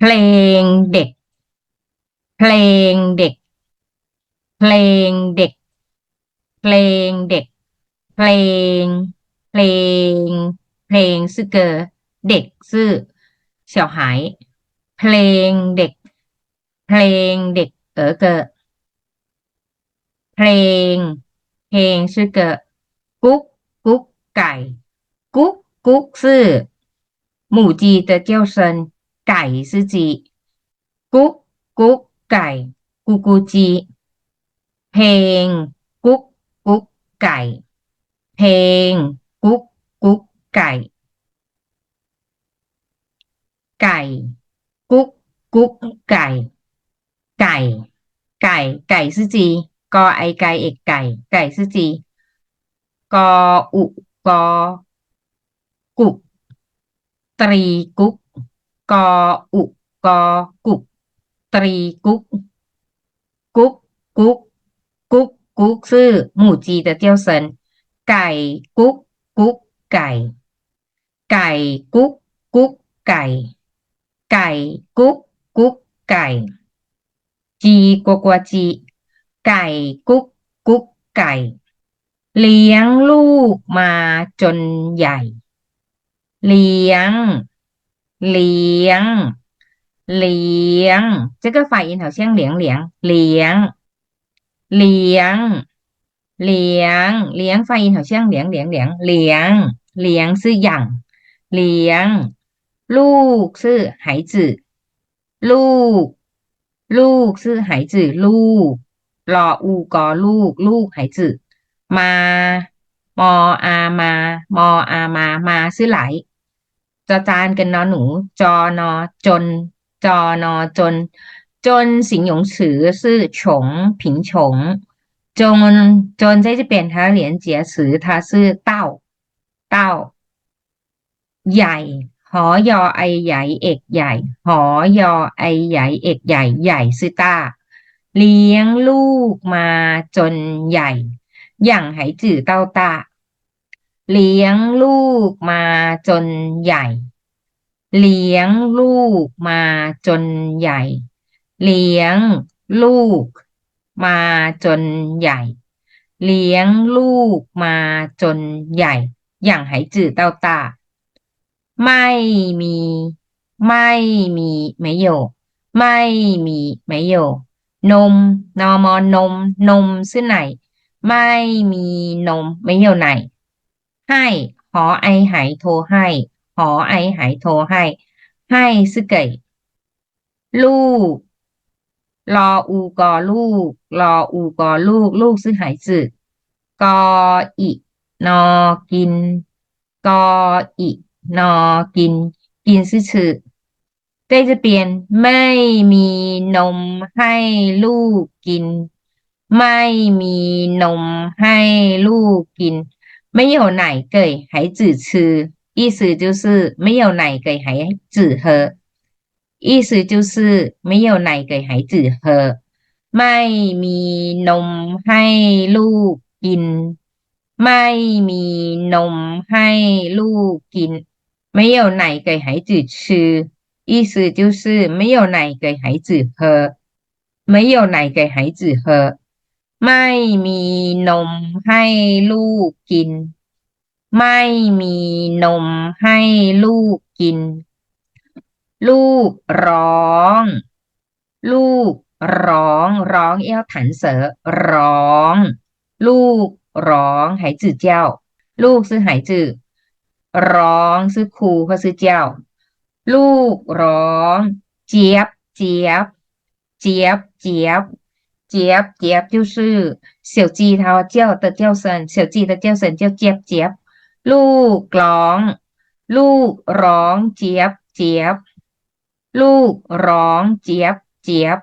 เพลงเด็ก เพลงเด็ก เพลงเด็ก เพลงเด็ก เพลง เพลง เพลงซึ่อเกอเด็กซื่อเสียวหาย เพลงเด็ก เพลงเด็ก เออเกอเพลง เพลงซื่อเกอกุ๊กกุ๊กไก่ กุ๊กกุ๊กซื่อหมูจีเตเจียวเซิน ไก่ซื้อจีกุ๊กกุ๊กไก่ กูกูจี เพลง กุ๊กกุ๊กไก่ เพลง กุ๊กกุ๊กไก่ ไก่ กุ๊กกุ๊กไก่ ไก่ ไก่ไก่ซื้อจีกอไอไก่เอกไก่ ไก่ซื้อจีกออุกอกุ๊กตรีกุ๊ก กออุกอกุก ตรีกุ๊ก กุ๊ก กุ๊ก กุ๊ก กุกซื่อหมูจีแต่เจียวเซินไก่ กุ๊ก กุ๊ก ไก่ ไก่ กุ๊ก กุ๊ก ไก่ ไก่ กุ๊ก กุ๊ก ไก่ จีกัวกัวจี ไก่ กุ๊ก กุ๊ก ไก่ เลี้ยงลูกมาจนใหญ่ เลี้ยง เลี้ยง เลี้ยง这个发音好像凉凉เลี้ยง เลี้ยง เลี้ยง เลี้ยง发音好像凉凉凉เลี้ยง เลี้ยง是养เลี้ยง ลูก是孩子ลูก ลูก是孩子ลูกรออูกอลูก ลูก孩子มา มออามามออามา มา是ไหล จอจานกันนอหนู จอนอจน จอนอจน จน形容词是穷贫穷จนจน在这边它连接词它是到到ใหญ่หอยอไอใหญ่เอกใหญ่หอยอไอใหญ่เอกใหญ่ใหญ่是大เลี้ยงลูกมาจนใหญ่อย่างไหจื่อเต้าตา เลี้ยงลูกมาจนใหญ่ เลี้ยงลูกมาจนใหญ่ เลี้ยงลูกมาจนใหญ่ เลี้ยงลูกมาจนใหญ่ อย่างหายจืดเต้าตา ไม่มี ไม่มีไม่โยไม่มีไม่โยนม นอมอนม นมซื้อไหน ไม่มีนมไม่โยไหน ให้ขอไอหายโทให้ขอไอหายโทให้ ให้สึเกยลูก รออูกอลูก รออูกอลูก ลูกซื้อหายสืดกออีนอกิน กออีนอกิน กินซื้อชื่อได้จะเปลี่ยนไม่มีนมให้ลูกกิน ไม่มีนมให้ลูกกิน 没有奶给孩子吃意思就是没有奶给孩子喝意思就是没有奶给孩子喝ไม่มีนมให้ลูกกิน ไม่มีนมให้ลูกกิน没有奶给孩子吃意思就是没有奶给孩子喝没有奶给孩子喝 ไม่มีนมให้ลูกกิน ไม่มีนมให้ลูกกิน ลูกร้อง ลูกร้องร้องเอี้ยวถันเสอร้อง ลูกร้องหายจืดเจ้า ลูกซื้อหายจืดร้องซื้อครูเขาซื้อเจ้า ลูกร้อง เจี๊ยบ เจี๊ยบ เจี๊ยบเจี๊ยบ เจี๊ยบ เจี๊ยบ就是小鸡它叫的叫声小鸡的叫声叫เจี๊ยบ เจี๊ยบ ลูกร้อง ลูกร้อง เจี๊ยบ เจี๊ยบ ลูกร้อง เจี๊ยบ เจี๊ยบ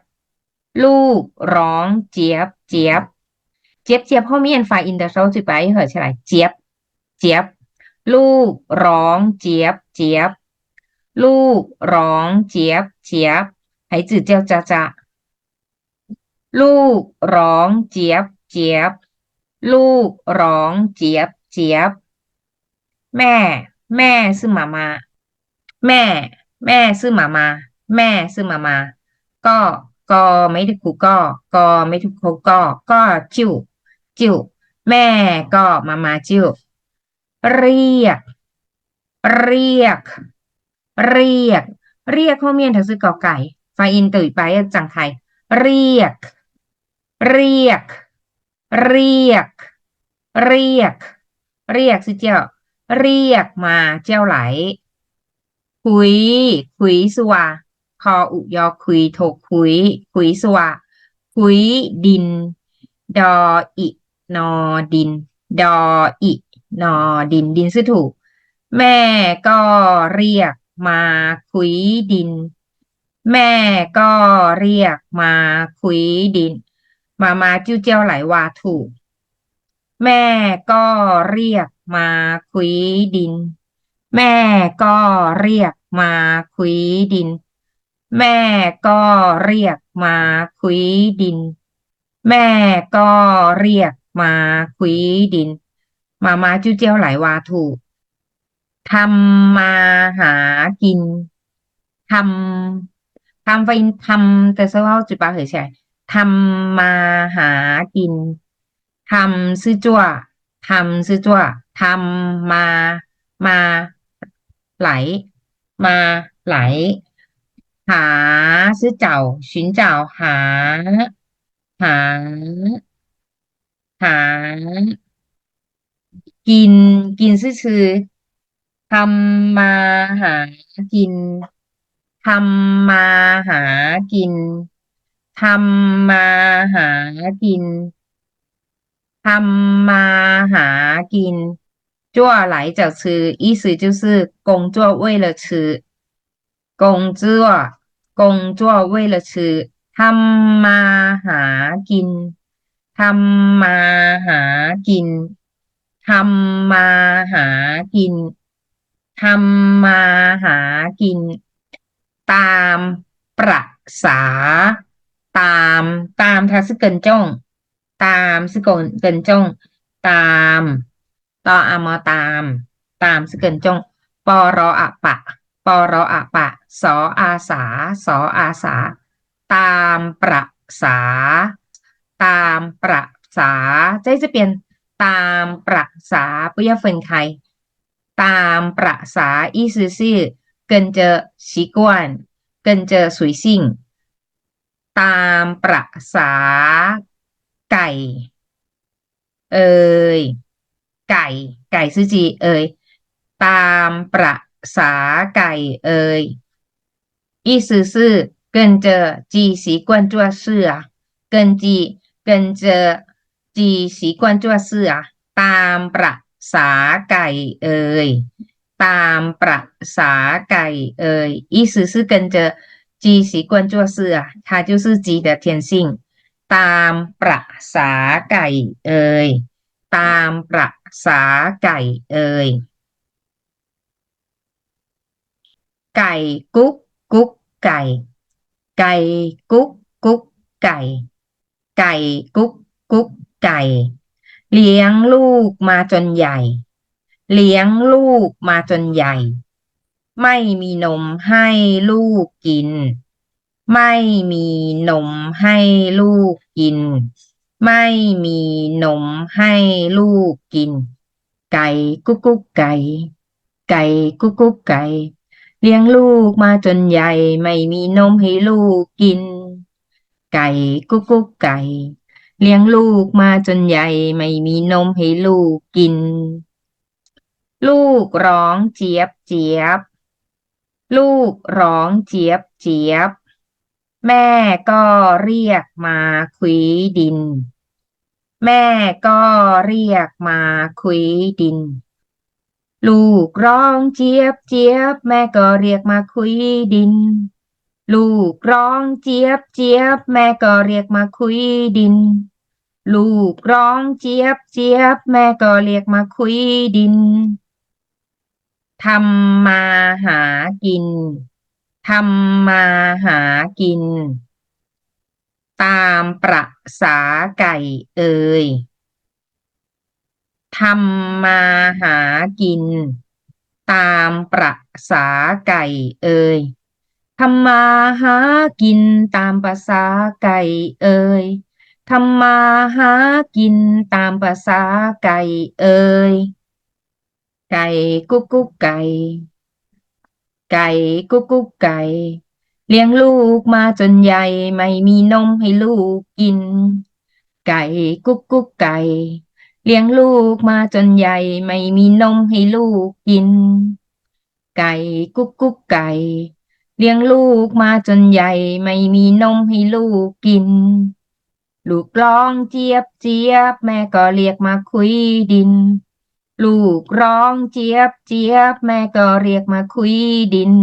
ลูกร้อง เจี๊ยบ เจี๊ยบ เจี๊ยบ เจี๊ยบ后面发音的时候嘴巴一合起来เจี๊ยบ เจี๊ยบ ลูกร้อง เจี๊ยบ เจี๊ยบ ลูกร้อง เจี๊ยบ เจี๊ยบ孩子叫จ้าจ้า ลูกร้องเจี๊ยบเจี๊ยบ ลูกร้องเจี๊ยบเจี๊ยบ แม่ แม่ซื้อมามา แม่ แม่ซื้อมามา แม่ซื้อมามา ก็ก็ไม่ถูกคูก็ ก็ไม่ถูกคูก็ ก็จิ้วจิ้วแม่ก็มามาจิ้วเรียก เรียก เรียก เรียกข้อเมียนทักซื้อกอไก่ไฟอินตื่นไปจังไทยเรียก เรียก เรียก เรียก เรียกสิเจ้า เรียกมาเจ้าไหล คุย คุยสวาคออุยอคุยโทคุย คุยสวาคุยดิน ดออินอดิน ดออินอดินดินซื่อถูก แม่ก็เรียกมาคุยดิน แม่ก็เรียกมาคุยดิน มามาจิ้วเจ้าไหลวาถูก แม่ก็เรียกมาคุยดิน แม่ก็เรียกมาคุยดิน แม่ก็เรียกมาคุยดิน แม่ก็เรียกมาคุยดิน มามาจิ้วเจ้าไหลวาถูกทำมาหากินทำทำไปทำแต่เสื้อผ้าจุดปาเหยใช่ ทำมาหากินทำซื้อจั่วทำซื้อจั่วทำมามาไหล มาไหล หาซื้อเจ้า寻找หา หา หา กินกินซื่อคือทำมาหากินทำมาหากิน ทำมาหากินทำมาหากิน做来就吃意思就是工作为了吃工作工作为了吃ทำมาหากินทำมาหากินทำมาหากินทำมาหากิน ตามประษา ตามตามทาสเกินจ้องตามสกนเกินจ้องตามตออามอตาม ตามสเกินจ้องปอรออะปะปอรออะปะสออาสาสออาสา ตามประษา ตามประษา这这边ตามประษา不要分开ตามประษา意思是跟着习惯跟着随性 ตามประษา ไก่ เอ่ยไก่ ไก่ซื่อจีเอ่ยตามประษาไก่ เอ่ย意思是跟着鸡习惯做事啊跟鸡跟着鸡习惯做事啊ตามประษาไก่ เอ่ยตามประษาไก่ เอ่ย意思是跟着 鸡习惯做事啊，它就是鸡的天性ตตามประสาไก่เอ่ยตามประสาไก่เอ่ยไก่กุ๊กกุ๊กไก่ ไก่กุ๊กกุ๊กไก่ ไก่กุ๊กกุ๊กไก่ เลี้ยงลูกมาจนใหญ่ เลี้ยงลูกมาจนใหญ่ ไม่มีนมให้ลูกกิน ไม่มีนมให้ลูกกิน ไม่มีนมให้ลูกกิน ไก่กุ๊กกุ๊กไก่ ไก่กุ๊กกุ๊กไก่ เลี้ยงลูกมาจนใหญ่ไม่มีนมให้ลูกกิน ไก่กุ๊กกุ๊กไก่ เลี้ยงลูกมาจนใหญ่ไม่มีนมให้ลูกกิน ลูกร้องเจี๊ยบเจี๊ยบ ลูกร้องเจี๊ยบเจี๊ยบ แม่ก็เรียกมาคุยดิน แม่ก็เรียกมาคุยดิน ลูกร้องเจี๊ยบเจี๊ยบ แม่ก็เรียกมาคุยดิน ลูกร้องเจี๊ยบเจี๊ยบ แม่ก็เรียกมาคุยดิน ลูกร้องเจี๊ยบเจี๊ยบ แม่ก็เรียกมาคุยดิน ทำมาหากิน ทำมาหากิน ตามประษาไก่เอ่ยทำมาหากิน ตามประษาไก่เอ่ยทำมาหากินตามภาษาไก่เอ่ยทำมาหากินตามภาษาไก่เอ่ย ไก่กุ๊กกุ๊กไก่ ไก่กุ๊กกุ๊กไก่ เลี้ยงลูกมาจนใหญ่ไม่มีนมให้ลูกกิน ไก่กุ๊กกุ๊กไก่ เลี้ยงลูกมาจนใหญ่ไม่มีนมให้ลูกกิน ไก่กุ๊กกุ๊กไก่ เลี้ยงลูกมาจนใหญ่ไม่มีนมให้ลูกกิน ลูกร้องเจี๊ยบเจี๊ยบแม่ก็เรียกมาคุยดิน ลูกร้องเจี๊ยบเจี๊ยบแม่ก็เรียกมาคุยดิน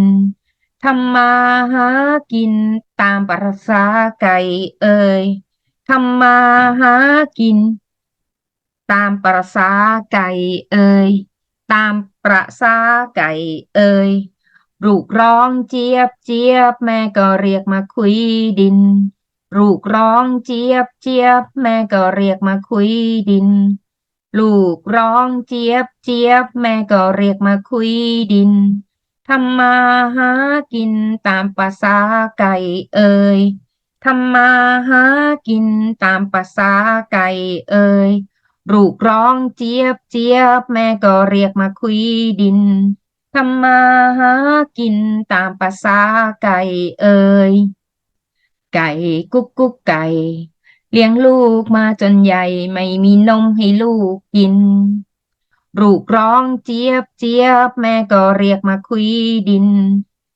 ทำมาหากินตามประษาไก่เอ่ยทำมาหากิน ตามประษาไก่เอ่ยตามประษาไก่เอ่ยลูกร้องเจี๊ยบเจี๊ยบแม่ก็เรียกมาคุยดินลูกร้องเจี๊ยบเจี๊ยบแม่ก็เรียกมาคุยดิน ลูกร้องเจี๊ยบเจี๊ยบแม่ก็เรียกมาคุยดินทำมาหากินตามภาษาไก่เอ่ยทำมาหากินตามภาษาไก่เอ่ยลูกร้องเจี๊ยบเจี๊ยบแม่ก็เรียกมาคุยดินทำมาหากินตามภาษาไก่เอ่ยไก่กุ๊กกุ๊กไก่ เลี้ยงลูกมาจนใหญ่ไม่มีนมให้ลูกกิน ลูกร้องเจี๊ยบเจี๊ยบแม่ก็เรียกมาคุยดิน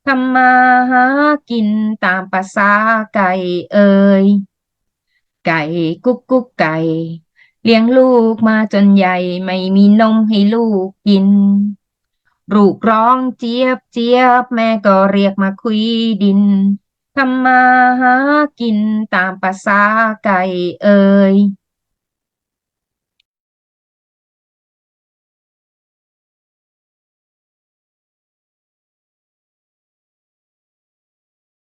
ทำมาหากินตามภาษาไก่เอ่ยไก่กุ๊กกุ๊กไก่ เลี้ยงลูกมาจนใหญ่ไม่มีนมให้ลูกกิน ลูกร้องเจี๊ยบเจี๊ยบแม่ก็เรียกมาคุยดิน ทำมาหากินตามภาษาไก่เอ่ย